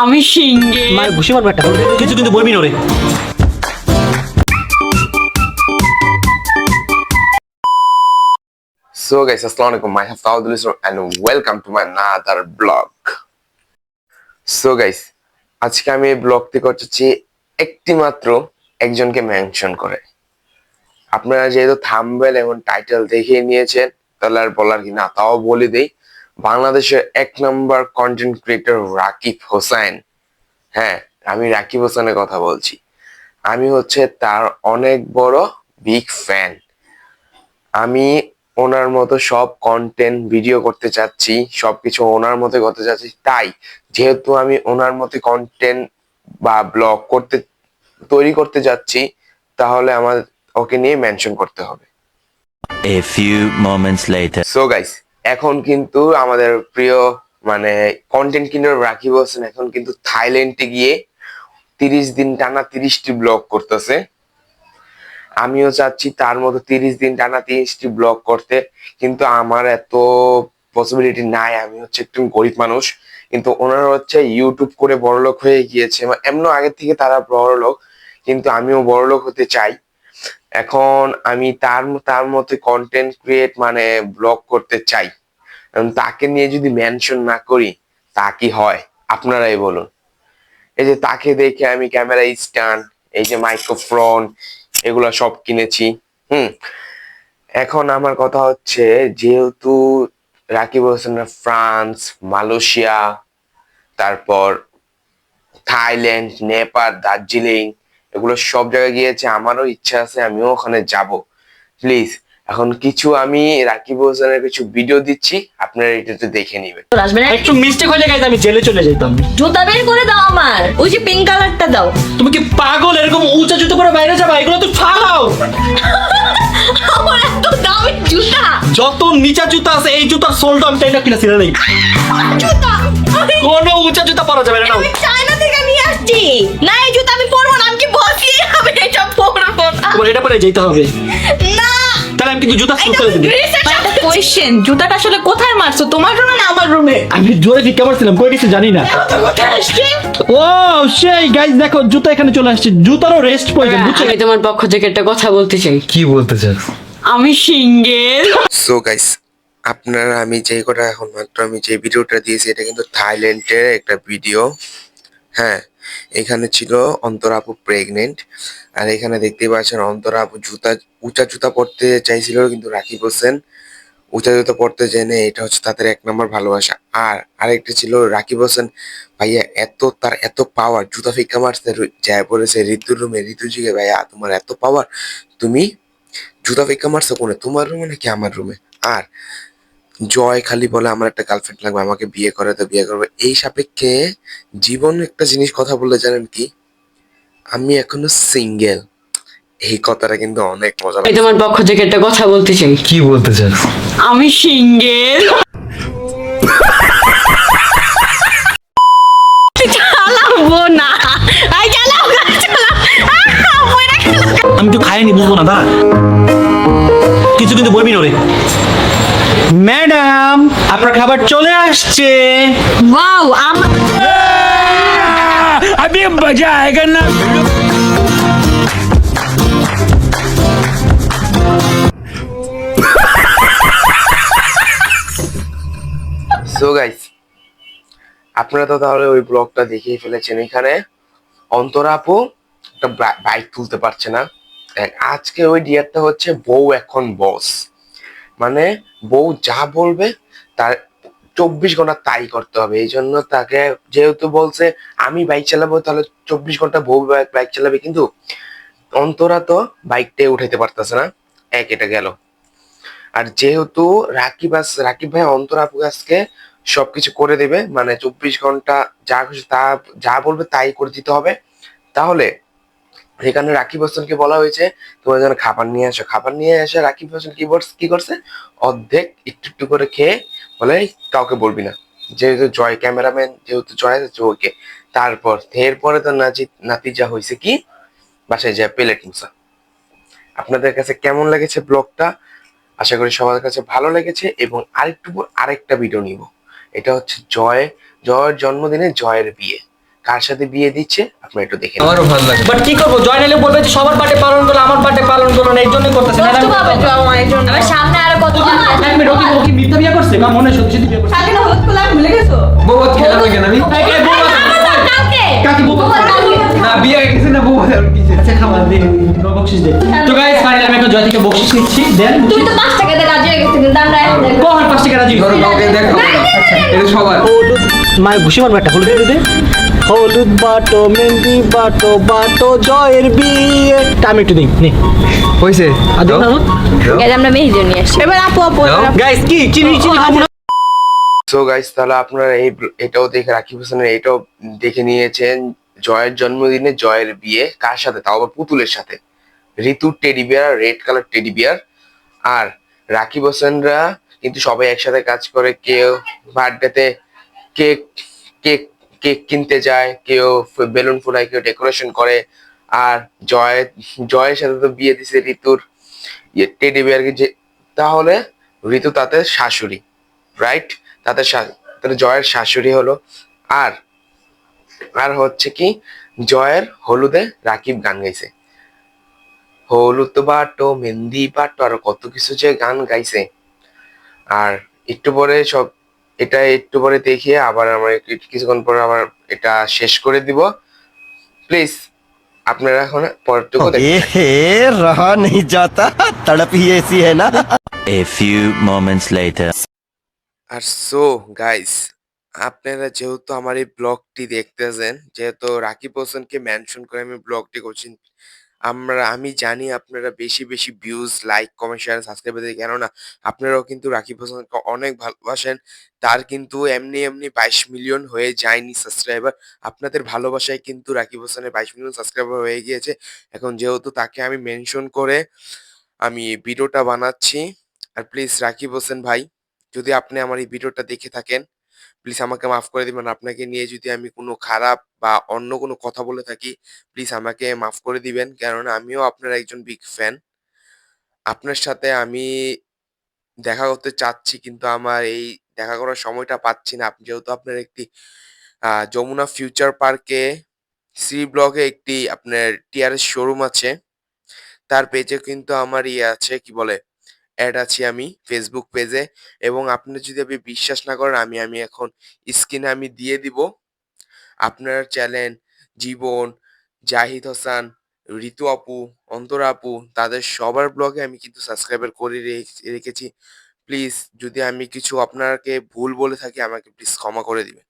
আমি সিঙ্গে মায়ের ঘুষি মারবে একটা কিছু কিন্তু বলবি না রে So guys, Assalamu alaikum. I have Saudul Islam and welcome to my another blog. So guys, আজকে আমি এই ব্লগটি করতেছি একটি মাত্র একজনকে মেনশন করে আপনারা যেহেতু থাম্বেল এবং টাইটেল দেখে নিয়েছেন তাহলে আর বলার কি না তাও বলে দেই বাংলাদেশের এক নম্বর কন্টেন্ট ক্রিয়েটর রাকিব হোসেন। হ্যাঁ আমি রাকিব হোসেনের কথা বলছি। আমি হচ্ছে তার অনেক বড় বিগ ফ্যান আমি ওনার মতো সব কন্টেন্ট ভিডিও করতে চাচ্ছি সব কিছু ওনার মতো করতে চাচ্ছি। তাই যেহেতু আমি ওনার মতো কন্টেন্ট বা ব্লগ করতে তৈরি করতে যাচ্ছি তাহলে আমার ওকে নিয়ে মেনশন করতে হবে। A few moments later. So guys এখন কিন্তু আমাদের প্রিয় মানে কন্টেন্ট কিনার রাকিব হোসেন এখন কিন্তু থাইল্যান্ডে গিয়ে তিরিশ দিন টানা তিরিশটি ব্লগ করতেছে। আমিও চাচ্ছি তার মতো তিরিশ দিন টানা তিরিশটি ব্লগ করতে, কিন্তু আমার এত পসিবিলিটি নাই, আমি হচ্ছে একটু গরিব মানুষ, কিন্তু ওনারা হচ্ছে ইউটিউব করে বড়লোক হয়ে গিয়েছে। মানে এমন আগে থেকে তারা বড়লোক, কিন্তু আমিও বড়লোক হতে চাই। এখন আমি তার তার মতো কন্টেন্ট ক্রিয়েট মানে ব্লগ করতে চাই। তাকে নিয়ে যদি মেনশন না করি, তা কি হয়? আপনারাই বলুন। এই যে তাকে দেখে আমি ক্যামেরা স্ট্যান্ড এই যে মাইক্রোফোন এগুলো সব কিনেছি, হুম। এখন আমার কথা হচ্ছে, যেহেতু রাকিব হোসেনের ফ্রান্স, মালয়েশিয়া, তারপর থাইল্যান্ড, নেপাল, দার্জিলিং এগুলো সব জায়গায় গিয়েছে আমারও ইচ্ছা আছে আমিও ওখানে যাব। প্লিজ এখন কিছু আমি রাকিব হোসেনের কিছু ভিডিও দিচ্ছি আপনারা এটাতে দেখে নেবেন। আসবে না? একটু মিস্টেক হয়ে গেছে আমি জেলে চলে যেতাম। জুতা বের করে দাও আমার ওই যে পিঙ্ক কালারটা দাও। তুমি কি পাগল? এরকম উঁচা জুতো পরে বাইরে যাবা? এগুলো তো ফালাও! আমার এত দামি জুতা। যত নিচা জুতা আছে এই জুতার সোলটা আমি চাই না কিনা ছিঁড়ে নেই জুতা। কোনো উঁচা জুতা পরা যাবে না নাও। আমি পরবো এটা পরে যেতে হবে। না। তাহলে আমি কিন্তু জুতা শুরু করে দিবি। কোয়েশ্চেন জুতাটা আসলে কোথায় মারছো? তোমার রুমে না আমার রুমে আমি জোরে ভিক্ষা মারছিলাম কই গেছি জানি না। ও সেই গাইস দেখো জুতা এখানে চলে আসছে। জুতারও রেস্ট প্রয়োজন বুঝছ? আমি তোমার পক্ষ থেকে একটা কথা বলতে চাই। কি বলতে চাস আমি সিঙ্গেল সো গাইস আপনারা আমি যে কটা এখন মাত্র আমি যে ভিডিওটা দিয়েছি এটা কিন্তু থাইল্যান্ডের একটা ভিডিও হ্যাঁ এখানে ছিল অন্তর আপু প্রেগনেন্ট আর এখানে দেখতে পাচ্ছেন অন্তর আপু জুতা, উঁচা জুতা পরতে চাইছিল কিন্তু রাকিব হোসেন উঁচা জুতা পড়তে জেনে এটা হচ্ছে তাদের এক নম্বর ভালোবাসা। আর আরেকটা ছিল রাকিব হোসেন, ভাইয়া, এত তার এত পাওয়ার জুতা ফিক্কা মারতে যায় পড়েছে, ঋতুর রুমে ঋতু জিগে ভাইয়া, তোমার এত পাওয়ার তুমি জুতা ফিক্কা মারছো কোনে? তোমার রুমে নাকি আমার রুমে আর জয় খালি বলে আমার একটা গার্লফ্রেন্ড লাগবে আমাকে বিয়ে করে তো বিয়ে করবে। এই সাপেক্ষে জীবন একটা জিনিস কথা বললে জানেন কি? আমি এখনও সিঙ্গেল এই কথাটা কিন্তু অনেক মজা আমি লাগে তোমার পক্ষ থেকে একটা কথা বলতে চাই। কি বলতে চাস আমি সিঙ্গেল চালাবো না। আই চালাও। আমি তো খাইনি বুঝব না দা কিছু কিন্তু বলবি না রে। ম্যাডাম আপনার খাবার চলে আসছে। ওয়াও আমি মজা না সো গাইস আপনারা তো তাহলে ওই ব্লগটা দেখেই ফেলেছেন এখানে। অন্তরা আপু একটা বাইক তুলতে পারছে না। আজকে ওই ডিয়ারটা হচ্ছে বউ এখন বস মানে বউ যা বলবে, তার চব্বিশ ঘণ্টা তাই করতে হবে। এই জন্য তাকে যেহেতু বলছে, আমি বাইক চালাবো, তাহলে চব্বিশ ঘণ্টা বউ বাইক চালাবে। কিন্তু অন্তরা তো বাইকটাই উঠাইতে পারতেছে না। এক, এটা গেল। আর যেহেতু রাকিব আস, রাকিব ভাই অন্তরা আজকে সবকিছু করে দেবে মানে চব্বিশ ঘণ্টা যা খুশি তা, যা বলবে তাই করে দিতে হবে। তাহলে এখানে রাকিব হোসেনকে বলা হয়েছে, তোমরা যেন খাবার নিয়ে আসো। খাবার নিয়ে এসে রাকিব হোসেন কি কি করছে? অর্ধেক একটু একটু করে খেয়ে বলে, কাউকে বলবি না। যেহেতু জয় ক্যামেরাম্যান, যেহেতু জয় আছে ওকে। তারপর, এরপরে তো নাচি নাতিজা হয়েছে কি? বাসায় যায় প্লেট মুসা আপনাদের কাছে কেমন লেগেছে ব্লগটা? আশা করি সবার কাছে ভালো লেগেছে এবং আরেকটু আরেকটা ভিডিও নিব। এটা হচ্ছে জয়, জয়ের জন্মদিনে জয়ের বিয়ে। কার সাথে বিয়ে দিচ্ছে আপনারা একটু দেখে আমারও ভালো লাগে। বাট কি করব? জয় নাইলে বলবে যে সবার বার্থডে পালন করল আমার বার্থডে পালন করল না এই জন্যই করতেছে। না কষ্ট পাবে তো আমার জন্য। আমার সামনে আরও কত এক মিনিট ওকে ওকে মিথ্যা বিয়ে করছে? বা মনে হয় সত্যি সত্যি বিয়ে করছে। কাকে না হলুদ আমি ভুলে গেছো? বউ খেলাম কেন আমি এই, এই, বউ কাকে বউ না বিয়ে হয়ে গেছে না আছে আর কি আচ্ছা খাবার দে। তো গাইস ফাইনালি আমি একটা জয় থেকে নিচ্ছি। দেন তুই তো পাঁচ টাকাতে রাজি হয়ে গেছিস কিন্তু আমরা এখন দেখব কখন পাঁচ টাকা রাজি ধরো কাউকে দেখো এটা সবার। মায়ের ঘুষি মারবে একটা হলুদ দিয়ে দে হলুদ বাটো মেহেন্দি বাটো বাটো জয়ের বিয়ে। আমি একটু দিই নে। হয়েছে আর দিন না গাইজ আমরা মেহেদি নিয়ে আসছি। এবার আপু আপু। গাইস কি? চিনি চিনি সো গাইস তাহলে আপনারা এই এটাও দেখে রাখি হোসেনের এটাও দেখে নিয়েছেন জয়ের জন্মদিনে জয়ের বিয়ে। কার সাথে? তাও আবার পুতুলের সাথে। ঋতুর teddy bear red colour teddy bear আর রাকিব হোসেনরা কিন্তু সবাই একসাথে কাজ করে কেউ বার্থডেতে কেক কেক কেক কিনতে যায়, কেউ বেলুন ফুলায় কেউ ডেকোরেশন করে। আর জয়, জয়ের সাথে তো বিয়ে দিছে ঋতুর ইয়ে টেডি বিয়ারকে যে, তাহলে ঋতু তাতে শাশুড়ি রাইট তাতে তাদের জয়ের শাশুড়ি হলো। আর আর হচ্ছে কি, জয়ের হলুদে রাকিব গান গাইছে। হলুদ বাটো, মেহেন্দি বাটো, আর কত কিছু যে গান গাইছে। আর একটু পরে সব এটা একটু পরে দেখিয়ে আবার আমার কিছুক্ষণ পরে আবার এটা শেষ করে দিব। প্লিজ আপনারা এখন পরটুকু রাহা নেই যাতা তড়প হি এসি হ্যায় না। এ ফিউ মোমেন্টস লেটার আর সো গাইস আপনারা যেহেতু আমার এই ব্লগটি দেখতেছেন যেহেতু রাকিব হোসেনকে মেনশন করে আমি ব্লগটি করছি আমরা, আমি জানি আপনারা বেশি বেশি views like comment share subscribe দিতে কেননা, আপনারাও কিন্তু রাকিব হোসেনকে অনেক ভালোবাসেন। তার কিন্তু এমনি এমনি বাইশ মিলিয়ন হয়ে যায়নি সাবস্ক্রাইবার আপনাদের ভালোবাসায় কিন্তু রাকিব হোসেনের বাইশ মিলিয়ন সাবস্ক্রাইবার হয়ে গিয়েছে। এখন যেহেতু তাকে আমি মেনশন করে আমি ভিডিওটা বানাচ্ছি, আর প্লিজ রাকিব হোসেন ভাই, যদি আপনি আমার এই ভিডিওটা দেখে থাকেন প্লিজ আমাকে মাফ করে দিবেন। আপনাকে নিয়ে যদি আমি কোনো খারাপ বা অন্য কোনো কথা বলে থাকি প্লিজ আমাকে মাফ করে দিবেন। কেননা আমিও আপনার একজন বিগ ফ্যান আপনার সাথে আমি দেখা করতে চাচ্ছি কিন্তু আমার এই দেখা করার সময়টা পাচ্ছি না। আপনি যেহেতু আপনার একটি যমুনা ফিউচার পার্কে সি ব্লকে একটি আপনার টিআরএস শোরুম আছে। তার পেজে কিন্তু আমার ইয়ে আছে, কি বলে? অ্যাড আছি আমি ফেসবুক পেজে এবং আপনি যদি আপনি বিশ্বাস না করেন, আমি আমি এখন স্ক্রিনে আমি দিয়ে দিব। আপনার চ্যানেল জীবন, জাহিদ হোসান, ঋতু আপু, অন্তরা আপু, তাদের সবার ব্লগে আমি কিন্তু সাবস্ক্রাইবার করে রেখ- রেখেছি। প্লিজ যদি আমি কিছু আপনাকে ভুল বলে থাকি, আমাকে প্লিজ ক্ষমা করে দিবেন।